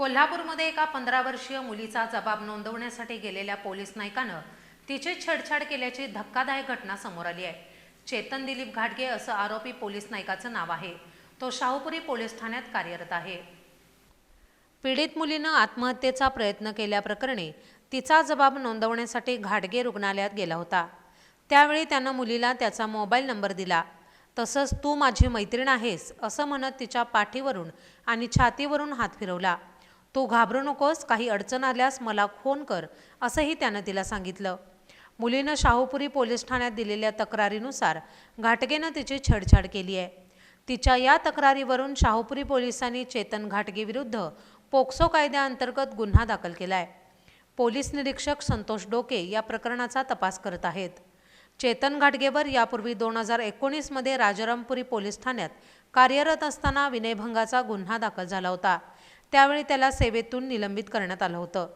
कोल्हापूरमध्ये एका पंधरा वर्षीय मुलीचा जबाब नोंदवण्यासाठी गेलेल्या पोलीस नायकानं तिची छेडछाड केल्याची धक्कादायक घटना समोर आली आहे. चेतन दिलीप घाटगे असं आरोपी पोलीस नायकाचं नाव आहे. तो शाहूपुरी पोलीस ठाण्यात कार्यरत आहे. पीडित मुलीनं आत्महत्येचा प्रयत्न केल्याप्रकरणी तिचा जबाब नोंदवण्यासाठी घाटगे रुग्णालयात गेला होता. त्यावेळी त्यानं मुलीला त्याचा मोबाईल नंबर दिला. तसंच तू माझी मैत्रीण आहेस असं म्हणत तिच्या पाठीवरून आणि छातीवरून हात फिरवला. तू घाबरू नकोस काही अडचण आल्यास मला फोन कर असंही त्यानं तिला सांगितलं. मुलीनं शाहूपुरी पोलीस ठाण्यात दिलेल्या तक्रारीनुसार घाटगेनं तिची छेडछाड केली आहे. तिच्या या तक्रारीवरून शाहूपुरी पोलिसांनी चेतन घाटगेविरुद्ध पोक्सो कायद्याअंतर्गत गुन्हा दाखल केला आहे पोलीस निरीक्षक संतोष डोके या प्रकरणाचा तपास करत आहेत. चेतन घाटगेवर यापूर्वी दोन हजार एकोणीसमध्ये राजारामपुरी पोलीस ठाण्यात कार्यरत असताना विनयभंगाचा गुन्हा दाखल झाला होता. त्यावेळी त्याला सेवेतून निलंबित करण्यात आलं होतं.